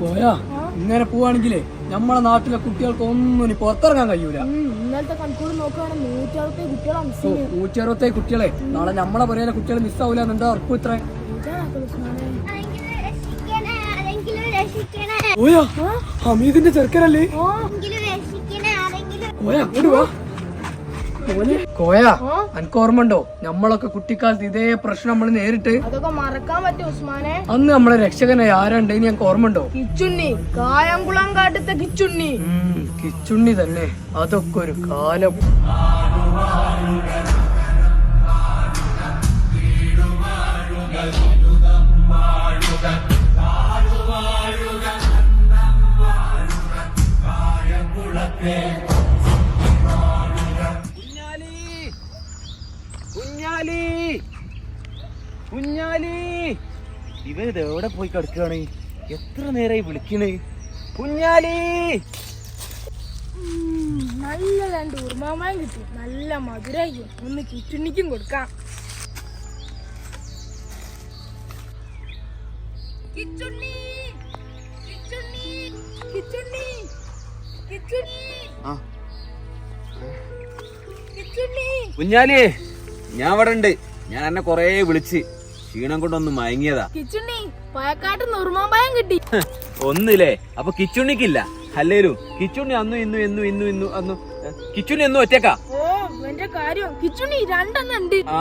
പോയാ? ഇങ്ങനെ പോവാണെങ്കിലേ നമ്മളെ നാട്ടിലെ കുട്ടികൾക്ക് ഒന്നും ഇനി പുറത്തിറങ്ങാൻ കഴിയൂല. ഇന്നലത്തെ കണക്കൂട് നോക്കുകയാണെങ്കിൽ നൂറ്റി അറുപത്തി കുട്ടികളെ. നാളെ നമ്മളെ പറയുന്ന കുട്ടികൾ മിസ്സാവൂല എന്താ ഉറപ്പ് ഇത്ര? ഓയാ ഹമീദിന്റെ ചെറുക്കനല്ലേ? ഓയാ വാ. മോനെ കോയ അനക്ക് ഓർമ്മ ഉണ്ടോ നമ്മളൊക്കെ കുട്ടിക്കാലത്ത് ഇതേ പ്രശ്നം നമ്മൾ നേരിട്ട് അതൊക്കെ മറക്കാൻ പറ്റും ഉസ്മാനെ? അന്ന് നമ്മളെ രക്ഷകനെ ആരാണ്ട് ഇനി ഞങ്ങൾക്ക് ഓർമ്മ ഉണ്ടോ കിച്ചുണ്ണി കായംകുളം കാട്ടത്തെ കിച്ചുണ്ണി. കിച്ചുണ്ണി തന്നെ. അതൊക്കെ ഒരു കാലം. കുഞ്ഞാലി ഇവനിത് എവിടെ പോയി കിടക്കുകയാണ്? എത്ര നേരമായി വിളിക്കണേ? കുഞ്ഞാലി! നല്ല രണ്ട് ഉറുമാമയും കിട്ടി. നല്ല മധുരയും ഒന്ന് കിച്ചുണ്ണിക്കും കൊടുക്കാം. കിച്ചുണ്ണി! കിച്ചുണ്ണി! കിച്ചുണ്ണി! കുഞ്ഞാലി ഞാൻ അവിടെ ഉണ്ട്. ഞാൻ എന്നെ കൊറേ വിളിച്ച്. ക്ഷീണം കൊണ്ടൊന്ന് മയങ്ങിയതാ. കിച്ചുണ്ണി പയക്കാട്ട് ഉറുമാമ്പയം കിട്ടി. ഒന്നില്ലേ? അപ്പൊ കിച്ചുണ്ണിക്കില്ല. അല്ലേലും കിച്ചുണ്ണി അന്നു ഇന്നു എന്നു ഇന്നു ഇന്നു അന്നു കിച്ചുണ്ണി എന്നു ഒറ്റക്കാ? ഓ എന്റെ കാര്യം. കിച്ചുണ്ണി രണ്ടെണ്ണം ആ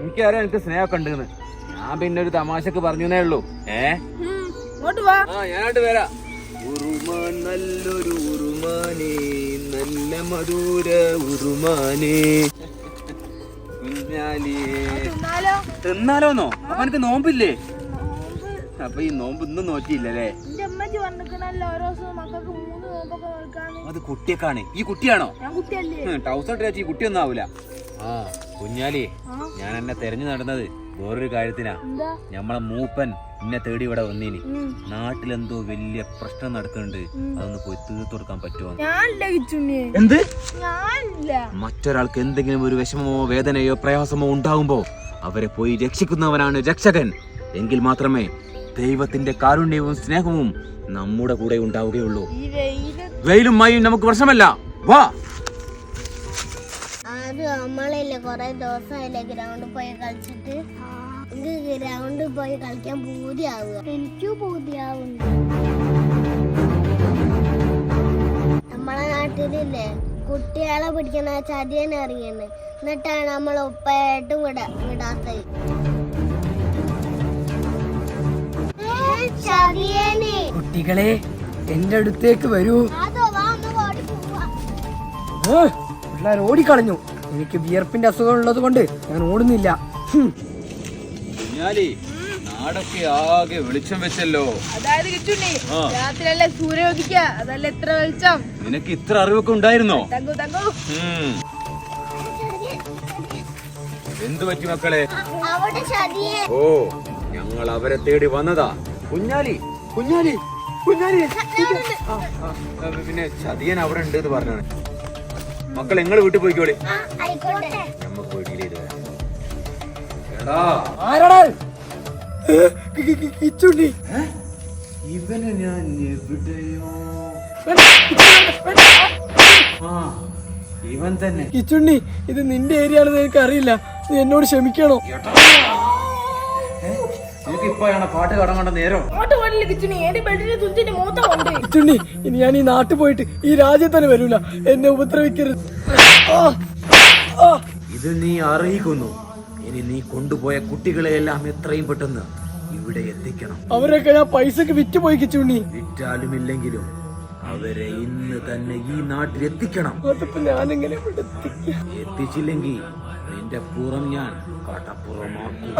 എനിക്കറിയാം എനിക്ക് സ്നേഹമൊക്കെ ഉണ്ടെന്ന്. ഞാൻ പിന്നെ ഒരു തമാശക്ക് പറഞ്ഞേ ഉള്ളൂ. ഏ? ഇങ്ങോട്ട് വാ. ആ ഞാനായിട്ട് വരാം. ഉറുമാൻ നല്ലൊരു ഉറുമാനേ നല്ല മധുര ഉറുമാനേ. കുഞ്ഞാലി തിന്നാലോ? തിന്നാലോന്നോ? അപ്പൊ എനിക്ക് നോമ്പില്ലേ? അപ്പൊ ഈ നോമ്പ് ഇന്നും നോക്കിയില്ലല്ലേ അത് കുട്ടിയൊക്കെയാണ് ഈ കുട്ടിയാണോ? ഞാൻ കുട്ടിയല്ലേ? ടൗസർ ഇട്ട് ഈ കുട്ടിയൊന്നും ആവൂല. ആ കുഞ്ഞാലി ഞാൻ എന്നെ തെരഞ്ഞു നടന്നത് വേറൊരു കാര്യത്തിനാ. ഞമ്മളെ മൂപ്പൻ എന്നെ തേടി ഇവിടെ വന്നീനി. നാട്ടിലെന്തോ വലിയ പ്രശ്നം നടക്കുന്നുണ്ട്. അതൊന്ന് പോയി തീർത്തു കൊടുക്കാൻ പറ്റുമോ? എന്ത്? മറ്റൊരാൾക്ക് എന്തെങ്കിലും ഒരു വിഷമമോ വേദനയോ പ്രയാസമോ ഉണ്ടാകുമ്പോ അവരെ പോയി രക്ഷിക്കുന്നവനാണ് രക്ഷകൻ. എങ്കിൽ മാത്രമേ ദൈവത്തിന്റെ കാരുണ്യവും സ്നേഹവും നമ്മുടെ കൂടെ ഉണ്ടാവുകയുള്ളൂ. വെയിലും മഴയും നമുക്ക് പ്രശ്നമല്ല. വാ. നമ്മളല്ലേ കൊറേ ദിവസമായില്ലേ ഗ്രൗണ്ടിൽ പോയി കളിച്ചിട്ട്. എനിക്ക് ഗ്രൗണ്ടിൽ പോയി കളിക്കാൻ പൂതിയാവുക. എനിക്കും പൂതിയാവുന്നുണ്ട് നമ്മളെ നാട്ടിലില്ലേ കുട്ടികളെ പിടിക്കുന്ന ചതിയനെ അറിയണേ. എന്നിട്ടാണ് നമ്മൾ ഉപ്പയായിട്ടും വിട വിടാത്തത്. കുട്ടികളെ എന്റെ അടുത്തേക്ക് വരൂ. അതോ വാ ഒന്ന് ഓടി പോവാ. ഏ, പിള്ളേർ ഓടിക്കളഞ്ഞു. എനിക്ക് വിയർപ്പിന്റെ അസുഖം ഉള്ളത് കൊണ്ട് ഞാൻ ഓടുന്നില്ല. നാടൊക്കെ ആകെ വെളിച്ചം വെച്ചല്ലോ. അതായത് കിട്ടുണ്ണി. രാത്രിയല്ലേ സൂര്യ അതല്ല എത്ര വെളിച്ചം? നിനക്ക് ഇത്ര അറിവൊക്കെ ഉണ്ടായിരുന്നോ? തങ്കു തങ്കു. എന്തു പറ്റി മക്കളെ? ഓ ഞങ്ങൾ അവരെ തേടി വന്നതാ. കുഞ്ഞാലി കുഞ്ഞാലി കുഞ്ഞാലി. പിന്നെ ചതിയൻ അവിടെ ഉണ്ട് എന്ന് പറഞ്ഞാണ്. മക്കൾ നിങ്ങൾ വീട്ടിൽ പോയിക്കോളി. നമുക്ക് പോയി ഡീൽ ചെയ്ത് വരാം. ഇവനെ ഞാൻ എവിടെയോ. ആ. ഇവൻ തന്നെ. കിച്ചുണ്ണി ഇത് നിന്റെ ഏരിയ ആണെന്ന് എനിക്ക് അറിയില്ല. നീ എന്നോട് ക്ഷമിക്കണോ? നിനക്ക് ഇപ്പോഴാണ് പാട്ട് കടങ്ങേണ്ട നേരം? കിച്ചുണ്ണി. ഇനി ഞാൻ ഈ നാട്ടിൽ പോയിട്ട് ഈ രാജ്യത്തന്നെ വരൂല. എന്നെ ഉപദ്രവിക്കരുത്. ഇത് നീ അറിയിക്കുന്നു. ഇനി നീ കൊണ്ടുപോയ കുട്ടികളെ എല്ലാം എത്രയും പെട്ടെന്ന് ഇവിടെ എത്തിക്കണം. അവരൊക്കെ ഞാൻ പൈസക്ക് വിറ്റുപോയി കിച്ചുണ്ണി. വിറ്റാലും ഇല്ലെങ്കിലും അവരെ ഇന്ന് തന്നെ ഈ നാട്ടിൽ എത്തിക്കണം? എത്തിച്ചില്ലെങ്കിൽ നിന്റെ പുറം ഞാൻ കടപ്പുറമാക്കും.